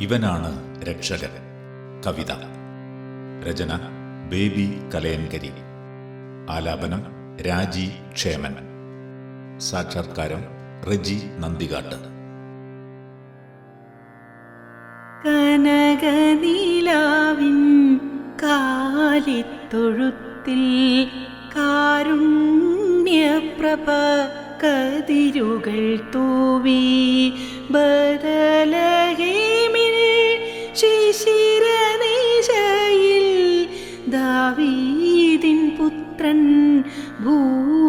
ഇവനാണ് രക്ഷകൻ. കവിത. രചന ബേബി കലയൻകരി. ആലാപനം രാജി ക്ഷേമൻ. സാക്ഷാത്കാരം റജി നന്ദികാട്ട്. കനകനീലാവിൻ കാലിത്തൊഴുത്തിൽ കാരുണ്യപ്രഭ കതിരുകൾ തൂവി ബദലഹേമിൽ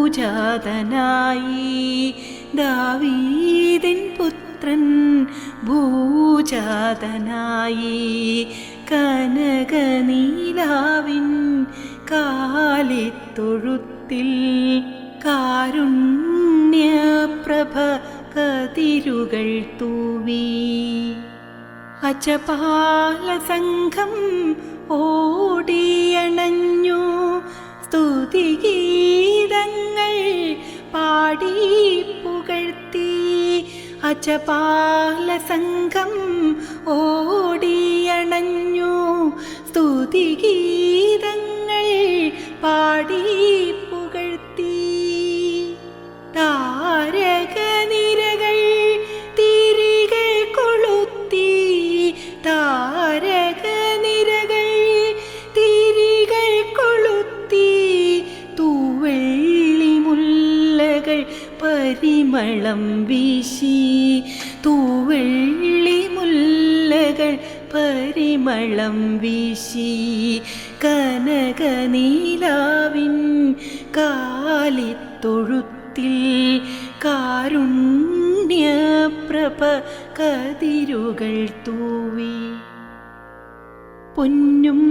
ഭൂജാതനായി ദാവീതിൻ പുത്രൻ ഭൂജാതനായി കനകനീലാവിൻ കാലിത്തൊഴുത്തിൽ കാരുണ്യപ്രഭ കതിരുകൾ തൂവി. അച്ചപാലസംഘം സംഘം ഓടിയണഞ്ഞു സ്തുതിഗീതങ്ങൾ പാടി പുകഴ്ത്തി. അജപാല സംഘം ഓടിയണഞ്ഞു. സ്തുതിഗീതങ്ങൾ പാടി പരിമളം വീശി തൂവെള്ളി മുല്ലകൾ പരിമളം വീശി. കനകനീലാവിൻ കാലിത്തൊഴുത്തിൽ കാരുണ്യപ്രഭ കതിരുകൾ തൂവി. പൊന്നും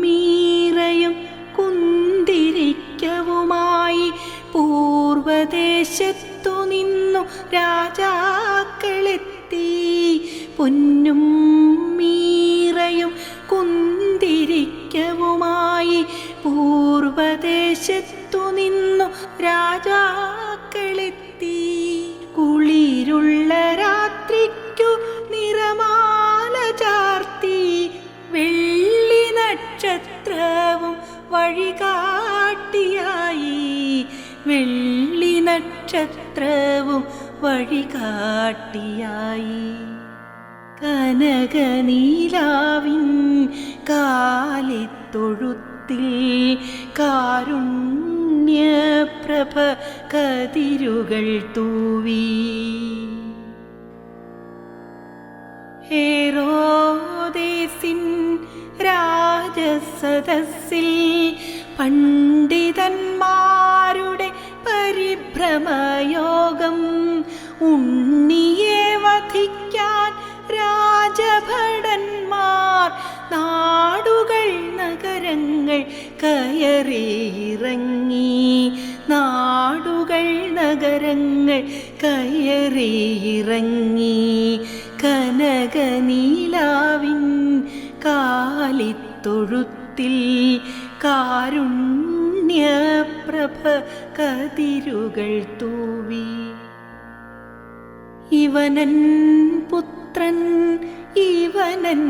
മീറയും കുന്തിരിക്കവുമായി പൂർവദേശത്തു നിന്നു രാജാക്കളെത്തി. പൊന്നും നക്ഷത്രവും വഴികാട്ടിയായി. കനകനീലാവിൻ കാലിത്തൊഴുത്തിൽ കാരുണ്യപ്രഭ കതിരുകൾ തൂവി. ഹേരോദേസിൻ രാജസദസ്സിൽ പണ്ഡിതന്മാരുടെ പരിഭ്രമയോഗം ഉണ്ണിയെ വധിക്കാൻ രാജഭടന്മാർ നാടുകൾ നഗരങ്ങൾ കയറിയിറങ്ങി. നാടുകൾ നഗരങ്ങൾ കയറിയിറങ്ങി. കനകനീലാവിൻ കാലിത്തൊഴുത്തിൽ കാരുണ്യപ്രഭ കതിരുകൾ തൂവി. ഇവനൻ പുത്രൻ ഇവനൻ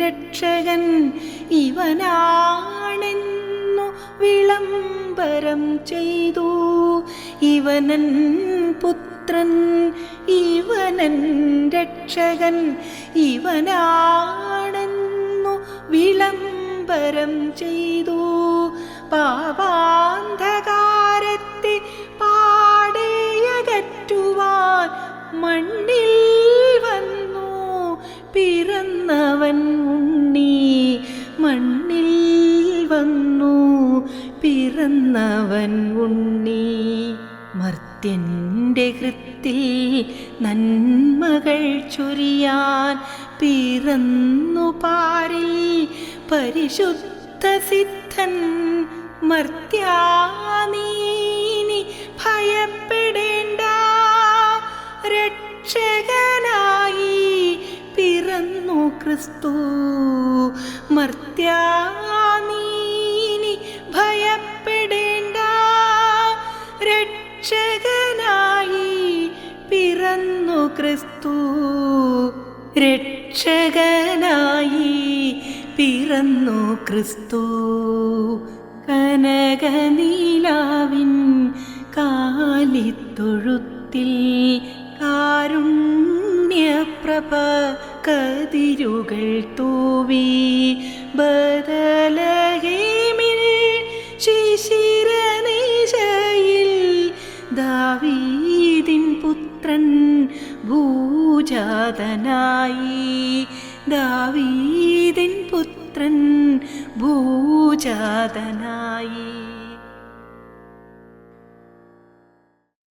രക്ഷകൻ ഇവനാണെന്നു വിളംബരം ചെയ്തു. ഇവനൻ പുത്രൻ ഇവനൻ രക്ഷകൻ ഇവനാണെന്നു വിളംബരം ചെയ്തു. പാപാന്ധകാരത്തെ പാടേയകറ്റുവാൻ മണ്ണിൽ വന്നു. പിറന്നവൻ ഉണ്ണി മണ്ണിൽ വന്നു. പിറന്നവൻ ഉണ്ണി മർത്യന്റെ കൃത്തിൽ നന്മകൾ ചൊരിയാൻ പിറന്നു പാരിൽ പരിശുദ്ധ സിദ്ധൻ മർത്യാനീനി ഭയപ്പെടേണ്ട. രക്ഷകനായി പിറന്നു ക്രിസ്തു. മർത്യാനീനി ഭയപ്പെടേണ്ട. രക്ഷകനായി പിറന്നു ക്രിസ്തു. രക്ഷ രക്ഷകനായി പിറന്നു ക്രിസ്തു. കനകനീലാവിൻ കാലിത്തൊഴുത്തിൽ കാരുണ്യപ്രഭ കതിരുകൾ തൂവി ബദലഹേമിൽ ശിശിരനിശയിൽ ദാവീദിൻ പുത്രൻ ഭൂജാതനായി ദാവീദിൻ പുത്രൻ ഭൂജാതനായി.